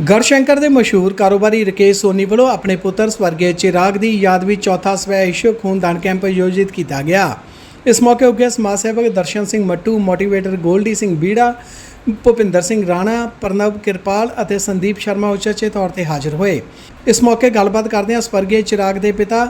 ਗੜਸ਼ੰਕਰ ਦੇ ਮਸ਼ਹੂਰ ਕਾਰੋਬਾਰੀ ਰਕੇਸ਼ ਸੋਨੀ ਵੱਲੋਂ ਆਪਣੇ ਪੁੱਤਰ ਸਵਰਗੀ ਚਿਰਾਗ ਦੀ ਯਾਦ ਵਿੱਚ ਚੌਥਾ ਸਵੈ ਇਸ਼ੂ ਖੂਨਦਾਨ ਕੈਂਪ ਆਯੋਜਿਤ ਕੀਤਾ ਗਿਆ। ਇਸ ਮੌਕੇ ਉੱਘੇ ਸਮਾਜ ਸੇਵਕ ਦਰਸ਼ਨ ਸਿੰਘ ਮੱਟੂ ਮੋਟੀਵੇਟਰ ਗੋਲਡੀ ਸਿੰਘ ਬੀੜਾ, ਭੁਪਿੰਦਰ ਸਿੰਘ ਰਾਣਾ ਪ੍ਰਣਵ ਕਿਰਪਾਲ ਅਤੇ ਸੰਦੀਪ ਸ਼ਰਮਾ ਉਚੇਚੇ ਤੌਰ ਤੇ ਹਾਜ਼ਰ ਹੋਏ। ਇਸ ਮੌਕੇ ਗੱਲਬਾਤ ਕਰਦਿਆਂ ਸਵਰਗੀ ਚਿਰਾਗ ਦੇ ਪਿਤਾ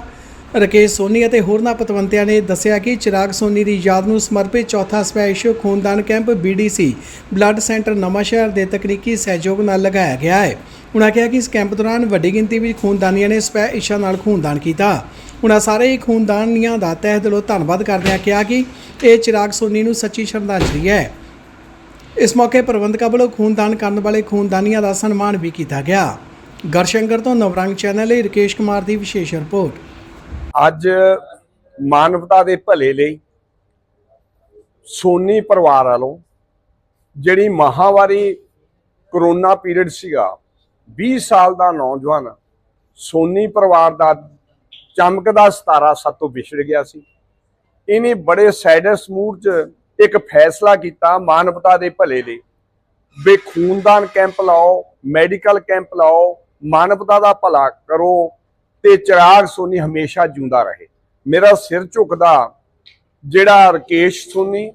ਰਕੇਸ਼ ਸੋਨੀ ਅਤੇ ਹੋਰਨਾਂ ਪਤਵੰਤਿਆਂ ਨੇ ਦੱਸਿਆ ਕਿ ਚਿਰਾਗ ਸੋਨੀ ਦੀ ਯਾਦ ਨੂੰ ਸਮਰਪਿਤ ਚੌਥਾ ਸਪੈਸ਼ਲ ਖੂਨਦਾਨ camp BDC blood centre Nawanshahr ਦੇ ਤਕਨੀਕੀ ਸਹਿਯੋਗ ਨਾਲ ਲਗਾਇਆ ਗਿਆ ਹੈ। ਉਨ੍ਹਾਂ ਕਿਹਾ ਕਿ ਇਸ ਕੈਂਪ ਦੌਰਾਨ ਵੱਡੀ ਗਿਣਤੀ ਵਿੱਚ ਖੂਨਦਾਨੀਆਂ ਨੇ ਸਪੈ ਇਸ਼ਾ ਨਾਲ ਖੂਨਦਾਨ ਕੀਤਾ। ਉਨ੍ਹਾਂ ਸਾਰੇ ਹੀ ਖੂਨਦਾਨੀਆਂ ਦਾ ਤਹਿ ਦਿਲੋਂ ਧੰਨਵਾਦ ਕਰਦਿਆਂ ਕਿਹਾ ਕਿ ਇਹ ਚਿਰਾਗ ਸੋਨੀ ਨੂੰ ਸੱਚੀ ਸ਼ਰਧਾਂਜਲੀ ਹੈ। ਇਸ ਮੌਕੇ ਪ੍ਰਬੰਧਕਾਂ ਵੱਲੋਂ ਖੂਨਦਾਨ ਕਰਨ ਵਾਲੇ ਖੂਨਦਾਨੀਆਂ ਦਾ ਸਨਮਾਨ ਵੀ ਕੀਤਾ ਗਿਆ। ਗਰਸ਼ੰਕਰ ਤੋਂ ਨਵਰੰਗ ਚੈਨਲ ਲਈ ਰਕੇਸ਼ ਕੁਮਾਰ ਦੀ ਵਿਸ਼ੇਸ਼ ਰਿਪੋਰਟ। ਅੱਜ ਮਾਨਵਤਾ ਦੇ ਭਲੇ ਲਈ ਸੋਨੀ ਪਰਿਵਾਰ ਵਾਲੋਂ ਜਿਹੜੀ ਮਹਾਵਾਰੀ ਕਰੋਨਾ ਪੀਰੀਅਡ ਸੀਗਾ 20 ਸਾਲ ਦਾ ਨੌਜਵਾਨ ਸੋਨੀ ਪਰਿਵਾਰ ਦਾ ਚਮਕਦਾ ਸਤਾਰਾ ਸਾਤੋਂ ਵਿਛੜ ਗਿਆ ਸੀ। ਇਹਨੇ ਬੜੇ ਸੈਡਸ ਮੂਡ 'ਚ ਇੱਕ ਫੈਸਲਾ ਕੀਤਾ ਮਾਨਵਤਾ ਦੇ ਭਲੇ ਲਈ। ਵੀ ਖੂਨਦਾਨ ਕੈਂਪ ਲਾਓ, ਮੈਡੀਕਲ ਕੈਂਪ ਲਾਓ, ਮਾਨਵਤਾ ਦਾ ਭਲਾ ਕਰੋ ਤੇ ਚਿਰਾਗ ਸੋਨੀ ਹਮੇਸ਼ਾ ਜਿਉਂਦਾ ਰਹੇ। ਮੇਰਾ ਸਿਰ ਝੁਕਦਾ, ਜਿਹੜਾ ਰਕੇਸ਼ ਸੋਨੀ,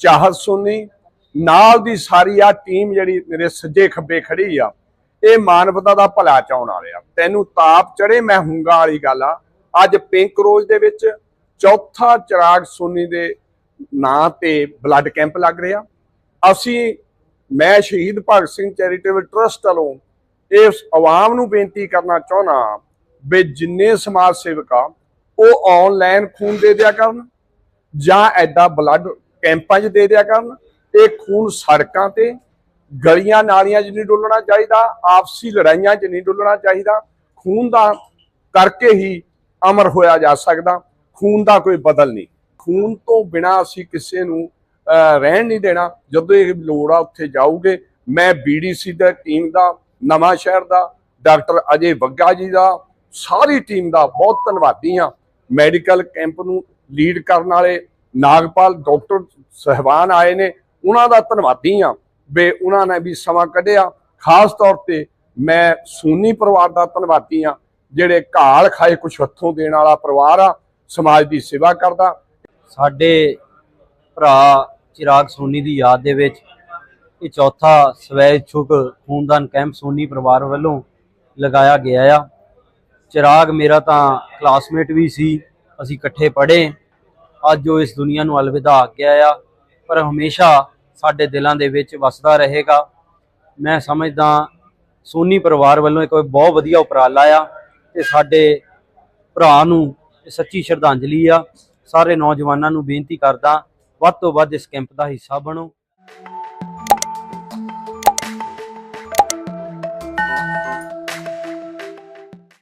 ਚਾਹਤ ਸੋਨੀ, ਨਾਲ ਦੀ ਸਾਰੀ ਆ ਟੀਮ ਜਿਹੜੀ ਮੇਰੇ ਸੱਜੇ ਖੱਬੇ ਖੜੀ ਆ, ਇਹ ਮਾਨਵਤਾ ਦਾ ਭਲਾ ਚਾਉਣ ਵਾਲੇ ਆ। ਤੈਨੂੰ ਤਾਪ ਚੜੇ ਮੈਂ ਹੂੰਗਾ ਵਾਲੀ ਗੱਲ ਆ। ਅੱਜ ਪਿੰਕ ਰੋਜ਼ ਦੇ ਵਿੱਚ ਚੌਥਾ ਚਿਰਾਗ ਸੋਨੀ ਦੇ ਨਾਂ ਤੇ ਬਲੱਡ ਕੈਂਪ ਲੱਗ ਰਿਹਾ। ਅਸੀਂ, ਮੈਂ ਸ਼ਹੀਦ ਭਗਤ ਸਿੰਘ ਚੈਰੀਟੇਬਲ ਟਰਸਟ ਵੱਲੋਂ ਇਸ ਆਵਾਮ ਨੂੰ ਬੇਨਤੀ ਕਰਨਾ ਚਾਹੁੰਦਾ ਵੀ ਜਿੰਨੇ ਸਮਾਜ ਸੇਵਕ ਆ, ਉਹ ਆਨਲਾਈਨ ਖੂਨ ਦੇ ਦਿਆ ਕਰਨ ਜਾਂ ਐਦਾਂ ਬਲੱਡ ਕੈਂਪਾਂ 'ਚ ਦੇ ਦਿਆ ਕਰਨ। ਇਹ ਖੂਨ ਸੜਕਾਂ ਤੇ, ਗਲੀਆਂ ਨਾਲੀਆਂ 'ਚ ਨਹੀਂ ਡੁੱਲਣਾ ਚਾਹੀਦਾ, ਆਪਸੀ ਲੜਾਈਆਂ 'ਚ ਨਹੀਂ ਡੁੱਲਣਾ ਚਾਹੀਦਾ। ਖੂਨ ਦਾ ਕਰਕੇ ਹੀ ਅਮਰ ਹੋਇਆ ਜਾ ਸਕਦਾ, ਖੂਨ ਦਾ ਕੋਈ ਬਦਲ ਨਹੀਂ। ਖੂਨ ਤੋਂ ਬਿਨਾ ਅਸੀਂ ਕਿਸੇ ਨੂੰ ਰਹਿਣ ਨਹੀਂ ਦੇਣਾ। ਜਦੋਂ ਇਹ ਲੋੜ ਆ, ਉੱਥੇ ਜਾਊਗੇ। ਮੈਂ ਬੀਡੀਸੀ ਦਾ ਟੀਮ ਦਾ, ਨਵਾਂ ਸ਼ਹਿਰ ਦਾ, ਡਾਕਟਰ ਅਜੇ ਬੱਗਾ ਜੀ ਦਾ ਸਾਰੀ ਟੀਮ ਦਾ ਬਹੁਤ ਧੰਨਵਾਦੀ ਹਾਂ। ਮੈਡੀਕਲ ਕੈਂਪ ਨੂੰ ਲੀਡ ਕਰਨ ਵਾਲੇ ਨਾਗਪਾਲ, ਡਾਕਟਰ ਸਹਿਬਾਨ ਆਏ ਨੇ, ਉਹਨਾਂ ਦਾ ਧੰਨਵਾਦੀ ਹਾਂ ਵੀ ਉਹਨਾਂ ਨੇ ਵੀ ਸਮਾਂ ਕੱਢਿਆ। ਖਾਸ ਤੌਰ ਤੇ ਮੈਂ ਸੋਨੀ ਪਰਿਵਾਰ ਦਾ ਧੰਨਵਾਦੀ ਹਾਂ, ਜਿਹੜੇ ਘਾਲ ਖਾਏ ਕੁਛ ਹੱਥੋਂ ਦੇਣ ਵਾਲਾ ਪਰਿਵਾਰ ਆ, ਸਮਾਜ ਦੀ ਸੇਵਾ ਕਰਦਾ। ਸਾਡੇ ਭਰਾ ਚਿਰਾਗ ਸੋਨੀ ਦੀ ਯਾਦ ਦੇ ਵਿੱਚ ਇਹ ਚੌਥਾ ਸਵੈ ਇਛੁਕ ਖੂਨਦਾਨ ਕੈਂਪ ਸੋਨੀ ਪਰਿਵਾਰ ਵੱਲੋਂ ਲਗਾਇਆ ਗਿਆ ਆ। ਚਿਰਾਗ ਮੇਰਾ ਤਾਂ ਕਲਾਸਮੇਟ ਵੀ ਸੀ, ਅਸੀਂ ਇਕੱਠੇ ਪੜ੍ਹੇ। ਅੱਜ ਉਹ ਇਸ ਦੁਨੀਆ ਨੂੰ ਅਲਵਿਦਾ ਆ ਗਿਆ ਆ, ਪਰ ਹਮੇਸ਼ਾ ਸਾਡੇ ਦਿਲਾਂ ਦੇ ਵਿੱਚ ਵਸਦਾ ਰਹੇਗਾ। ਮੈਂ ਸਮਝਦਾ ਸੋਨੀ ਪਰਿਵਾਰ ਵੱਲੋਂ ਇੱਕ ਬਹੁਤ ਵਧੀਆ ਉਪਰਾਲਾ ਆ ਤੇ ਸਾਡੇ ਭਰਾ ਨੂੰ ਸੱਚੀ ਸ਼ਰਧਾਂਜਲੀ ਆ। ਸਾਰੇ ਨੌਜਵਾਨਾਂ ਨੂੰ ਬੇਨਤੀ ਕਰਦਾ, ਵੱਧ ਤੋਂ ਵੱਧ ਇਸ ਕੈਂਪ ਦਾ ਹਿੱਸਾ ਬਣੋ।